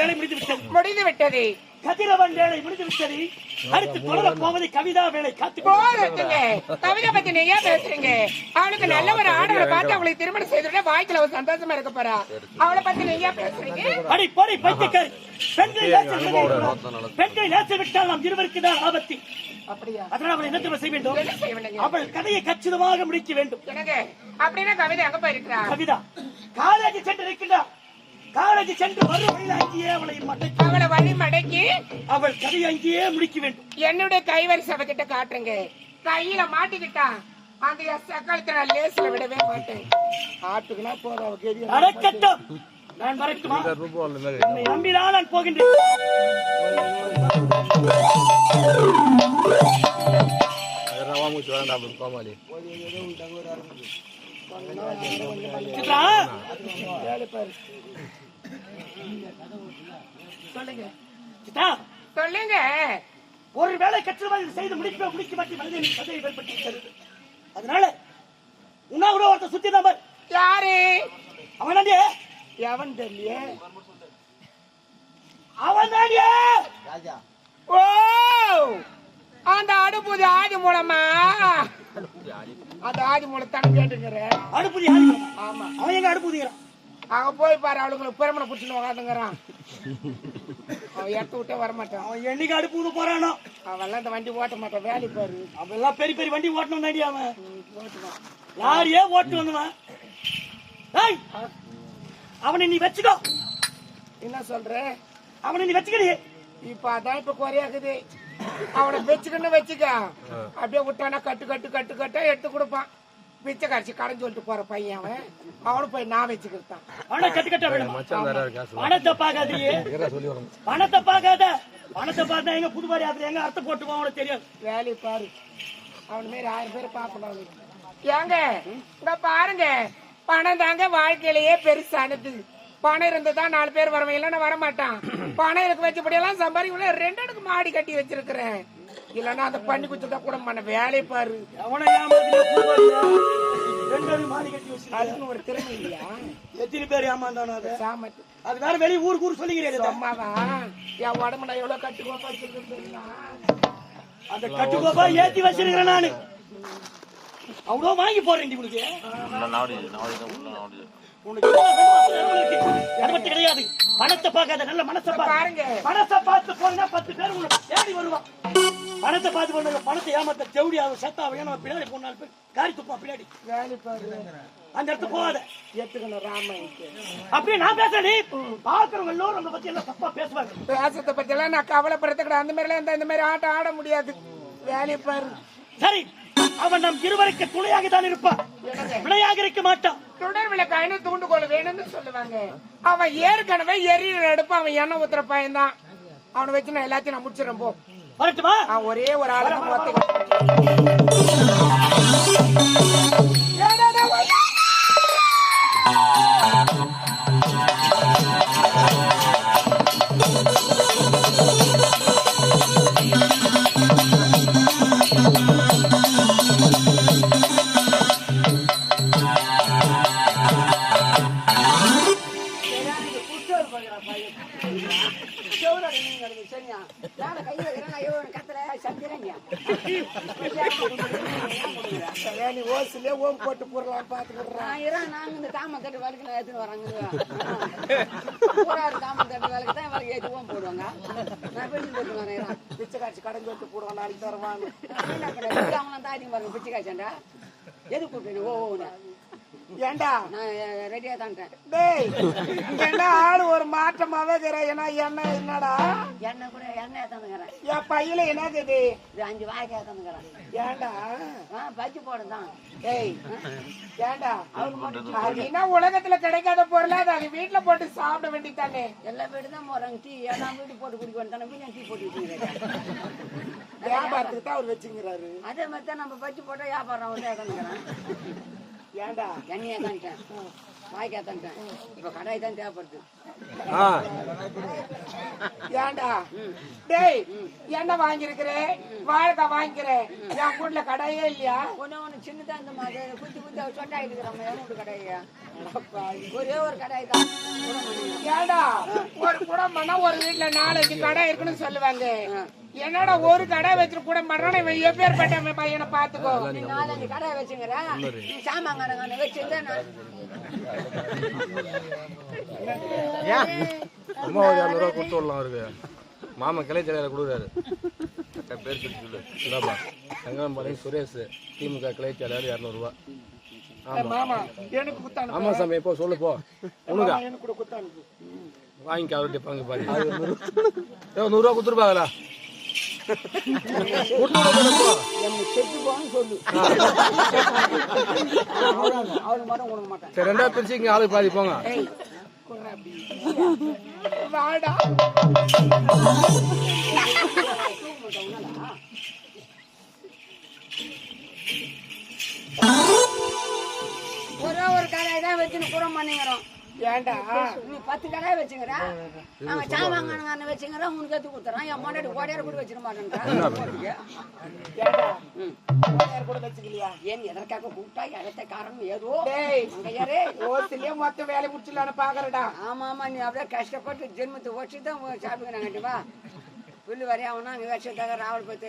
வேலை முடிந்து விட்டது முடிந்து விட்டது கதிரவன் வேலை முடிந்து விட்டது அடுத்து தொடர போவது கவிதா வேலை காத்து போதுங்க கவிதை பத்தி நீங்க பேசுறீங்க? அவளுக்கு நல்ல ஒரு ஆடலை பார்த்து அவளுக்கு திருமணம் செய்துட்டு வாழ்க்கையில ஒரு சந்தோஷமா இருக்க போறா. அவளை பத்தி நீங்க பேசுறீங்க? அடி போடி பைத்தியக்காரி. பெண்களை. பெண்களை நேசம் விட்டால் நாம் இருவருக்கு தான் ஆபத்து. அப்படியா? அதனால் அவளை என்ன செய்ய வேண்டும்? என்ன செய்ய வேண்டுங்க அவள் கதையை கச்சிதமாக முடிக்க வேண்டும். எனக்கு அப்படின்னா கவிதை எங்க போயிருக்கிறா. கவிதா காலேஜ் சென்று இருக்கின்றார் காலேஜ் சென்று வரும் வழியில் அங்கேயே அவளை மடக்கி. அவளை வழி மடக்கி அவள் கதையை அங்கேயே முடிக்க வேண்டும். என்னுடைய கைவரி சபை கிட்ட காட்டுறேங்க. கையில மாட்டிக்கிட்டா அந்த சக்காலத்தை நான் லேசில விடவே மாட்டேன். ஆட்டுக்குனா போதும் அவ கெதி நடக்கட்டும். நான் வரட்டுமா? என்னை நம்பினால் நான் போகின்றேன். சித்ரா! சொல்லுங்க. சித்ரா சொல்லுங்க. ஒரு வேலை கற்றுவாங்க செய்து முடிக்க முடிக்க மாட்டி மனிதன் கதையை ஏற்பட்டு விட்டது. அதனால உண்ணாவிட ஒருத்தர் சுத்தி நம்பர் யாரு? அவன் எவன் தெரியல அவன் தாண்டிய ஓ அந்த அடுப்புது ஆதி மூலமா? அந்த ஆதி மூலத்தான கேட்டுக்கிறேன். அடுப்புதி யாரு ஆமா. அவன் எங்க அடுப்புதிக்கிறான் அங்க போய் பாரு அவளுங்களுக்கு பெருமனை புடிச்சுன்னு உக்காந்துங்கிறான் அவன் எடுத்து விட்டே வரமாட்டான். அவன் என்னைக்கு அடுப்பு போறானோ? அவெல்லாம் இந்த வண்டி ஓட்ட மாட்டான் வேலை பாரு. அவன் எல்லாம் பெரிய பெரிய வண்டி ஓட்டணும் தாண்டி அவன். ஓட்டுவான். லாரியே ஓட்டு வந்தவன். ஏய், அவனை நீ வச்சுக்கோ. என்ன சொல்ற? அவனை நீ வச்சுக்கடி இப்ப அதான் இப்ப குறையாக்குது. அவனை வச்சுக்கன்னு வச்சுக்க. அப்படியே விட்டானா கட்டு கட்டு கட்டு கட்டா எடுத்து கொடுப்பான். பிச்சை கரைச்சி கடன் சொல்லிட்டு போற பையன் அவன். அவனும் போய் நான் வச்சுக்கிட்டான் பண கட்டு கட்ட வேணும் பணத்தை பார்க்காதீங்க. பணத்தை பார்க்காத. பணத்தை பார்த்தா எங்க புதுவாரி அதுல எங்க அர்த்தம் போட்டு அவனுக்கு தெரியாது. வேலையை பாரு. அவன் மாரி ஆயிரம் பேர் பார்க்கணும் ஏங்க இங்க பாருங்க. பணம் தாங்க வாழ்க்கையிலேயே பெருசானது. பணம் இருந்ததா நாலு பேர் வரவன் இல்லைன்னா வரமாட்டான். பணம் இருக்கு வச்சபடியெல்லாம் சம்பாதிக்க ரெண்டு அடுக்கு மாடி கட்டி வச்சிருக்கிறேன். இல்லைன்னா அந்த பண்ணி குத்துட்டா கூட பண்ண வேலையை பாரு. அதுக்குன்னு ஒரு திறமை இல்லையா? எத்தனை பேர் ஏமாந்தானோ அது? சாமத்து. அது வேற வெளிய ஊருக்கு ஊர் சொல்லிக்கிறேன் அம்மாவா என் உடம்பு நான் எவ்வளவு கட்டுக்கோ வச்சிருக்கேன் தெரியுமா? அந்த கட்டுக்கோப்பா ஏத்தி வச்சிருக்கிறேன் நானு. அவ்வளோ வாங்கி போடுறேன் உனக்கு. உனக்கு கிடையாது. பணத்தை பார்க்காத நல்ல மனசை பாரு. பாருங்க. பணத்தை பார்த்து போனா பத்து பேர் உங்களை தேடி வருவான். பணத்தை பார்த்து போனாங்க பணத்தை ஏமாத்த செவடி ஆகும் செத்தா ஆகும் ஏன்னா பின்னாடி போன நாலு பேர்? காரி துப்பான் பின்னாடி. அந்த இடத்துக்கு போகாத. எடுத்துக்கணும் ராமாயணத்தை. அப்படியே நான் பேசுறேன் நீ பாக்குறவங்க எல்லோரும் நம்மளை பத்தி எல்லாம் தப்பா பேசுவாங்க. பேசத்தை பத்தி எல்லாம் நான் கவலைப்படுறது கிடையாது அந்த மாதிரிலாம் இந்த இந்த மாதிரி ஆட்டம் ஆட முடியாது. வேலையை பாரு. சரி அவன் நம் இருவருக்கு துணையாக தான் இருப்பான் வினையாக இருக்க மாட்டான். தொடர் விளக்காயினு தூண்டுகோல் வேணும்னு சொல்லுவாங்க. அவன் ஏற்கனவே எரியிற எடுப்பு அவன் எண்ணெய் ஊத்துற பையன் தான் அவனை வச்சு நான் எல்லாத்தையும் நான் முடிச்சிடறேன் போ. வரட்டுமா? அவன் ஒரே சரியா ஒரு ஆளு தான் பார்த்து வேலி ஓசிலே ஓம் போட்டு போடலாம் பார்த்து போடுறான் நாங்க இந்த தாமத்தட்டு வேலைக்கு நான் எடுத்துன்னு வராங்க தாம தட்டு வேலைக்கு தான் வேலைக்கு ஏற்றுவோம் போடுவாங்க நான் பேசி போட்டு வரேன் பிச்சை காட்சி கடன் போட்டு போடுவாங்க நாளைக்கு தருவான் அவங்களாம் தான் அதிகம் பாருங்க பிச்சை காய்ச்சாண்டா எது கூப்பிட்டேன் ஓ ஓ, ஏண்டா? நான் ரெடியாக தான்ட்டேன் டேய் என்ன ஆளு ஒரு மாற்றமாவே ஏன்னா என்ன என்னடா? எண்ணெய் கூட எண்ணெய் தந்துக்கிறேன் என் பையில என்னது இது அஞ்சு வாய்க்காய் தந்துக்கிறேன் ஏண்டா? பஜ்ஜி தான். டேய் ஏண்டா? அது என்ன உலகத்துல கிடைக்காத பொருளா அது? அது வீட்டுல போட்டு சாப்பிட வேண்டியதானே எல்லா வீடு தான் போகிறாங்க டீ எல்லாம் வீட்டு போட்டு குடிக்க வேண்டியதானே வீணா டீ போட்டு வியாபாரத்துக்கு தான் அவர் வச்சுங்கிறாரு. அதே மாதிரி தான் நம்ம பஜ்ஜி போட்டால் வியாபாரம் வந்து தந்துக்கிறேன் ஏண்டா எண்ணெயை தான்ட்டேன் வாய்க்காத்தன்ட்டேன் இப்ப கடாய் தான் தேவைப்படுது. ஆ. ஏன்டா? டேய் என்ன வாங்கியிருக்கிற? வாழைக்காய் வாங்கிக்கிறேன். என் வீட்டுல கடையே இல்லையா? ஒண்ணு ஒண்ணு சின்னதா இந்த மாதிரி குத்தி குத்தி சொட்டா இருக்கிறோம் எவ்வளவு கடாயா? ஒரே ஒரு கடாய் தான். ஏன்டா? ஒரு குடம்பனா ஒரு வீட்டுல நாலஞ்சு கடை இருக்குன்னு சொல்லுவாங்க. என்னடா ஒரு கடை வச்சுட்டு கூட மரணம்? இவன் எப்பேற்பட்ட பையனை பாத்துக்கோ நீ நாலஞ்சு கடாய் வச்சுங்கிற நீ சாமான் கடை வச்சிருந்தேன் அம்மா ஒரு இரநூறுவா கொடுத்து விடலாம் அவருக்கு. மாமா கிளை தலைவர் கொடுக்குறாரு. என் பேர் சொல்லி சொல்லு. இந்தாப்பா செங்கம்பாளையம் சுரேஷ் திமுக கிளை தலைவர் இரநூறுவா ஆமா. சாமி இப்போ சொல்லு போ. உனக்கா? கூட வாங்கிக்க அவர்கிட்ட பங்கு பாரு. ஏ நூறுரூவா கொடுத்துருப்பாங்களா? சரி ரெண்டா பிரிச்சு இங்க ஆளுக்கு பாதி போங்க. ஒரே ஒரு கடாய் தான் வச்சுன்னு புறம் பண்ணிக்கிறோம். ஏன்டா நீ பத்து கடாய் வச்சுக்கிற. அவன் சாமான் வச்சுக்கிற உனக்கு எடுத்து கொடுத்துறான். என் முன்னாடி ஓடையார கூட வச்சிட யார் கூட வச்சுக்கலையா? ஏன் எதற்காக கூப்பிட்டா? இடத்த காரணம் ஏதோ? டேய் அங்க யாரு ஓசிலே மொத்த வேலை முடிச்சலான்னு பாக்குறடா ஆமா ஆமா நீ அப்படியே கஷ்டப்பட்டு ஜென்மத்தை வச்சு தான் சாப்பிடுங்க வா புல்லு வரையாவனா அங்கே வச்சதாக ராவல் பத்து.